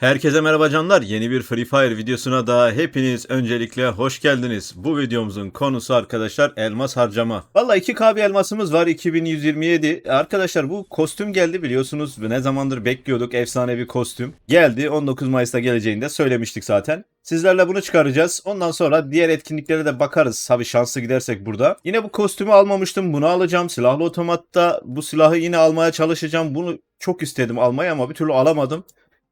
Herkese merhaba canlar. Yeni bir Free Fire videosuna da hepiniz öncelikle hoş geldiniz. Bu videomuzun konusu arkadaşlar elmas harcama. Valla 2K bir elmasımız var 2127. Arkadaşlar bu kostüm geldi biliyorsunuz. Ne zamandır bekliyorduk efsane bir kostüm. Geldi 19 Mayıs'ta geleceğini de söylemiştik zaten. Sizlerle bunu çıkaracağız. Ondan sonra diğer etkinliklere de bakarız. Tabi şanslı gidersek burada. Yine bu kostümü almamıştım. Bunu alacağım. Silahlı otomatta bu silahı yine almaya çalışacağım. Bunu çok istedim almayı ama bir türlü alamadım.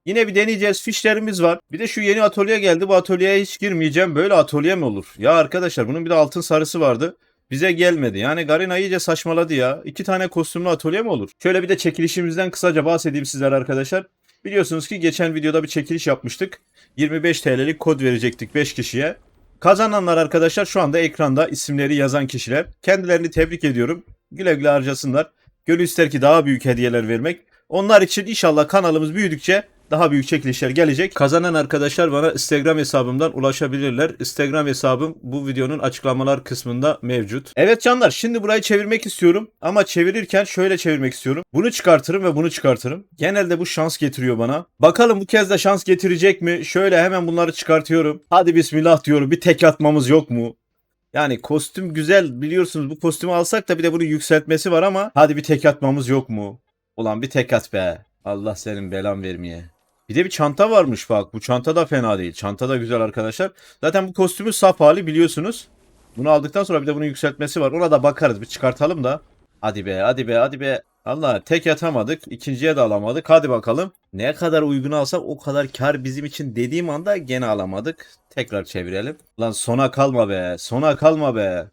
Yine bir deneyeceğiz. Fişlerimiz var. Bir de şu yeni atölye geldi. Bu atölyeye hiç girmeyeceğim. Böyle atölye mi olur? Ya arkadaşlar bunun bir de altın sarısı vardı. Bize gelmedi. Yani Garina iyice saçmaladı ya. İki tane kostümlü atölye mi olur? Şöyle bir de çekilişimizden kısaca bahsedeyim sizlere arkadaşlar. Biliyorsunuz ki geçen videoda bir çekiliş yapmıştık. 25 TL'lik kod verecektik 5 kişiye. Kazananlar arkadaşlar şu anda ekranda isimleri yazan kişiler. Kendilerini tebrik ediyorum. Güle güle harcasınlar. Gönül ister ki daha büyük hediyeler vermek. Onlar için inşallah kanalımız büyüdükçe daha büyük çekilişler gelecek. Kazanan arkadaşlar bana Instagram hesabımdan ulaşabilirler. Instagram hesabım bu videonun açıklamalar kısmında mevcut. Evet canlar şimdi burayı çevirmek istiyorum. Ama çevirirken şöyle çevirmek istiyorum. Bunu çıkartırım ve bunu çıkartırım. Genelde bu şans getiriyor bana. Bakalım bu kez de şans getirecek mi? Şöyle hemen bunları çıkartıyorum. Hadi bismillah diyorum. Bir tek atmamız yok mu? Yani kostüm güzel biliyorsunuz bu kostümü alsak da bir de bunun yükseltmesi var ama hadi bir tek atmamız yok mu? Ulan bir tek at be. Allah senin belan vermeye. Bir de bir çanta varmış bak. Bu çanta da fena değil. Çanta da güzel arkadaşlar. Zaten bu kostümün saf hali biliyorsunuz. Bunu aldıktan sonra bir de bunun yükseltmesi var. Ona da bakarız. Bir çıkartalım da. Hadi be hadi be hadi be. Allah tek yatamadık. ikinciye de alamadık. Hadi bakalım. Ne kadar uygun alsak o kadar kar bizim için dediğim anda gene alamadık. Tekrar çevirelim. Lan sona kalma be. Sona kalma be.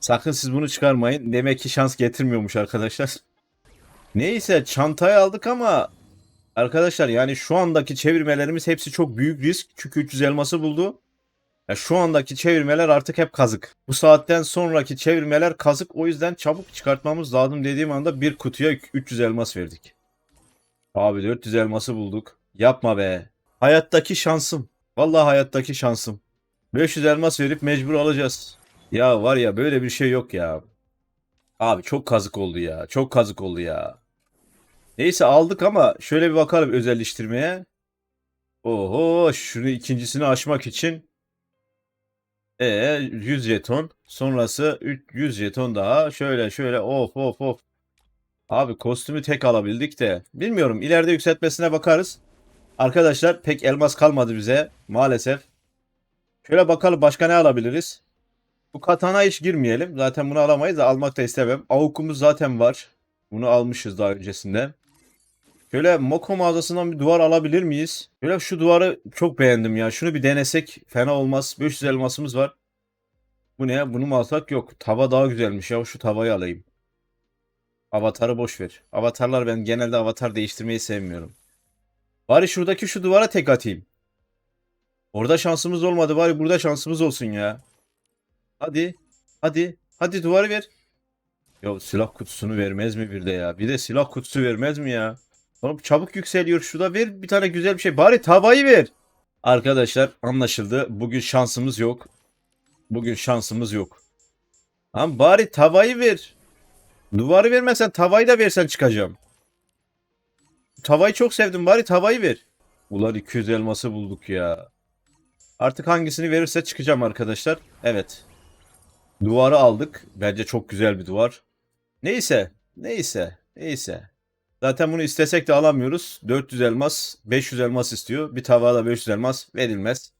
Sakın siz bunu çıkarmayın. Demek ki şans getirmiyormuş arkadaşlar. Neyse çantayı aldık ama arkadaşlar yani şu andaki çevirmelerimiz hepsi çok büyük risk. Çünkü 300 elması buldu. Ya şu andaki çevirmeler artık hep kazık. Bu saatten sonraki çevirmeler kazık. O yüzden çabuk çıkartmamız lazım dediğim anda bir kutuya 300 elmas verdik. Abi 400 elması bulduk. Yapma be. Hayattaki şansım. Vallahi hayattaki şansım. 500 elmas verip mecbur alacağız. Ya var ya böyle bir şey yok ya. Abi çok kazık oldu ya. Çok kazık oldu ya. Neyse aldık ama şöyle bir bakalım özelleştirmeye. Oho şunu ikincisini açmak için e 100 jeton sonrası 300 jeton daha şöyle şöyle of of of. Abi kostümü tek alabildik de bilmiyorum ileride yükseltmesine bakarız. Arkadaşlar pek elmas kalmadı bize maalesef. Şöyle bakalım başka ne alabiliriz? Bu katana hiç girmeyelim. Zaten bunu alamayız da almak da istemem. Avukumuz zaten var. Bunu almışız daha öncesinde. Şöyle Moko mağazasından bir duvar alabilir miyiz? Şöyle şu duvarı çok beğendim ya. Şunu bir denesek fena olmaz. 500 elmasımız var. Bu ne? Bunu mu alsak? Yok. Tava daha güzelmiş ya. Şu tavayı alayım. Avatarı boş ver. Avatarlar ben genelde avatar değiştirmeyi sevmiyorum. Bari şuradaki şu duvara tek atayım. Orada şansımız olmadı. Bari burada şansımız olsun ya. Hadi. Hadi. Hadi duvarı ver. Ya silah kutusunu vermez mi bir de ya? Bir de silah kutusu vermez mi ya? Oğlum çabuk yükseliyor. Şurada ver bir tane güzel bir şey. Bari tavayı ver. Arkadaşlar anlaşıldı. Bugün şansımız yok. Bugün şansımız yok. Lan bari tavayı ver. Duvarı vermesen tavayı da versen çıkacağım. Tavayı çok sevdim. Bari tavayı ver. Ulan 200 elması bulduk ya. Artık hangisini verirse çıkacağım arkadaşlar. Evet. Duvarı aldık. Bence çok güzel bir duvar. Neyse. Neyse. Neyse. Zaten bunu istesek de alamıyoruz. 400 elmas, 500 elmas istiyor. Bir tavada 500 elmas verilmez.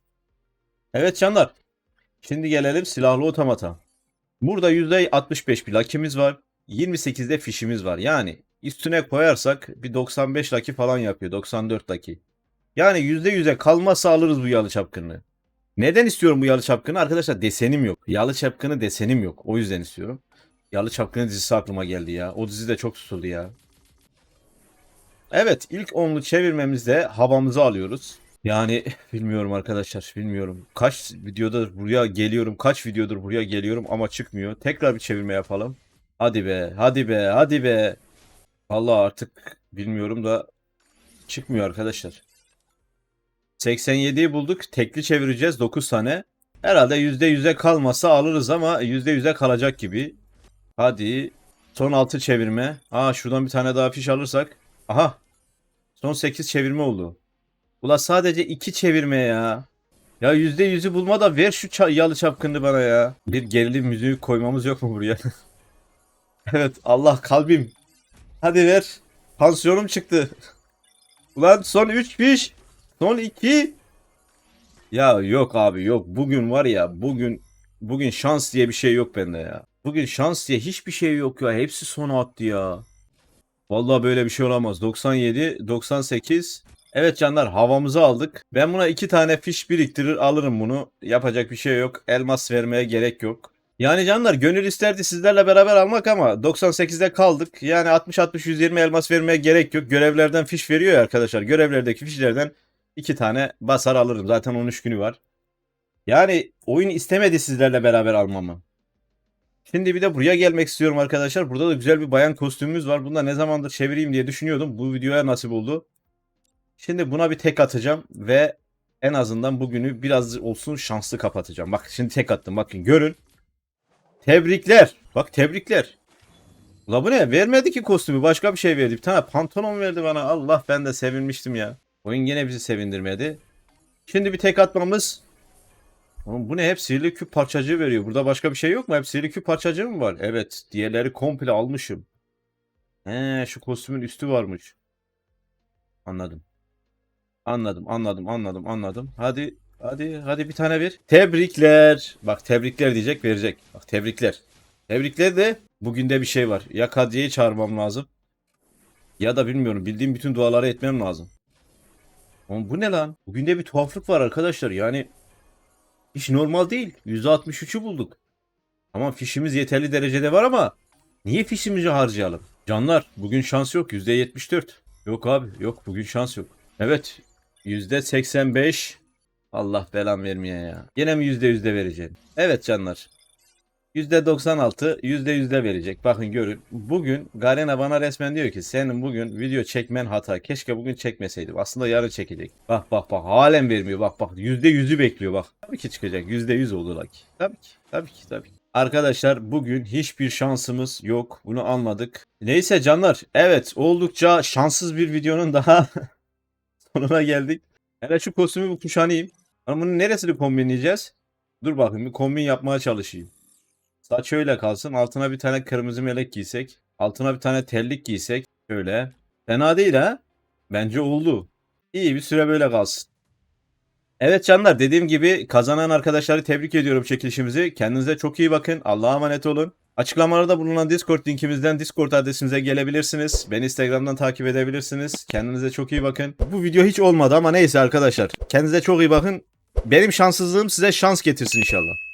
Evet canlar. Şimdi gelelim silahlı otomata. Burada %65 bir lakimiz var. 28'de fişimiz var. Yani üstüne koyarsak bir 95 laki falan yapıyor. 94 laki. Yani %100'e kalmazsa alırız bu yalı çapkını. Neden istiyorum bu Yalı Çapkını? Arkadaşlar desenim yok. Yalı Çapkını desenim yok. O yüzden istiyorum. Yalı Çapkını dizisi aklıma geldi ya. O dizi de çok tutuldu ya. Evet ilk onlu çevirmemizde havamızı alıyoruz. Yani bilmiyorum arkadaşlar bilmiyorum. Kaç videodur buraya geliyorum. Kaç videodur buraya geliyorum ama çıkmıyor. Tekrar bir çevirme yapalım. Hadi be hadi be hadi be. Vallahi artık bilmiyorum da çıkmıyor arkadaşlar. 87'yi bulduk. Tekli çevireceğiz 9 tane. Herhalde %100'e kalmasa alırız ama %100'e kalacak gibi. Hadi. Son 6 çevirme. Aa şuradan bir tane daha fiş alırsak. Aha. Son 8 çevirme oldu. Ula sadece iki çevirme ya. Ya yüzde yüzü bulma da ver şu ça- yalı çapkını bana ya. Bir gerilim müziği koymamız yok mu buraya? evet Allah kalbim. Hadi ver. Pansiyonum çıktı. Ulan son 3 fiş. Son 2. Ya yok abi yok. Bugün var ya bugün bugün şans diye bir şey yok bende ya. Bugün şans diye hiçbir şey yok ya. Hepsi sona attı ya. Vallahi böyle bir şey olamaz. 97, 98. Evet canlar havamızı aldık. Ben buna iki tane fiş biriktirir alırım bunu. Yapacak bir şey yok. Elmas vermeye gerek yok. Yani canlar gönül isterdi sizlerle beraber almak ama 98'de kaldık. Yani 60-60-120 elmas vermeye gerek yok. Görevlerden fiş veriyor ya arkadaşlar. Görevlerdeki fişlerden iki tane basar alırım. Zaten 13 günü var. Yani oyun istemedi sizlerle beraber almamı. Şimdi bir de buraya gelmek istiyorum arkadaşlar. Burada da güzel bir bayan kostümümüz var. Bunu da ne zamandır çevireyim diye düşünüyordum. Bu videoya nasip oldu. Şimdi buna bir tek atacağım ve en azından bugünü biraz olsun şanslı kapatacağım. Bak şimdi tek attım. Bakın görün. Tebrikler. Bak tebrikler. La bu ne? Vermedi ki kostümü. Başka bir şey verdi. Bir tane pantolon verdi bana. Allah ben de sevinmiştim ya. Oyun gene bizi sevindirmedi. Şimdi bir tek atmamız. Oğlum bu ne? Hep sihirli küp parçacığı veriyor. Burada başka bir şey yok mu? Hep sihirli küp parçacığı mı var? Evet. Diğerleri komple almışım. He, şu kostümün üstü varmış. Anladım. Anladım, anladım, anladım, anladım. Hadi, hadi, hadi bir tane ver. Tebrikler. Bak tebrikler diyecek, verecek. Bak tebrikler. Tebrikler de bugün de bir şey var. Ya Kadriye'yi çağırmam lazım. Ya da bilmiyorum, bildiğim bütün duaları etmem lazım. Oğlum bu ne lan? Bugün de bir tuhaflık var arkadaşlar. Yani hiç normal değil. %63'ü bulduk. Tamam fişimiz yeterli derecede var ama niye fişimizi harcayalım? Canlar bugün şans yok. %74. Yok abi yok bugün şans yok. Evet %85. Allah belam vermeye ya. Yine mi %100'de vereceğim? Evet canlar. %96 %100'de verecek. Bakın görün. Bugün Garena bana resmen diyor ki senin bugün video çekmen hata. Keşke bugün çekmeseydim. Aslında yarın çekecek. Bak bak bak halen vermiyor. Bak bak %100'ü bekliyor bak. Tabii ki çıkacak. %100 oldu laki. Tabii ki. Tabii ki tabii ki. Arkadaşlar bugün hiçbir şansımız yok. Bunu anladık. Neyse canlar. Evet oldukça şanssız bir videonun daha sonuna geldik. Hele şu kostümü bir kuşanayım. Ama bunu neresini kombinleyeceğiz? Dur bakayım bir kombin yapmaya çalışayım. Saç şöyle kalsın. Altına bir tane kırmızı melek giysek. Altına bir tane terlik giysek. Şöyle. Fena değil ha. Bence oldu. İyi bir süre böyle kalsın. Evet canlar dediğim gibi kazanan arkadaşları tebrik ediyorum çekilişimizi. Kendinize çok iyi bakın. Allah'a emanet olun. Açıklamalarda bulunan Discord linkimizden Discord adresimize gelebilirsiniz. Beni Instagram'dan takip edebilirsiniz. Kendinize çok iyi bakın. Bu video hiç olmadı ama neyse arkadaşlar. Kendinize çok iyi bakın. Benim şanssızlığım size şans getirsin inşallah.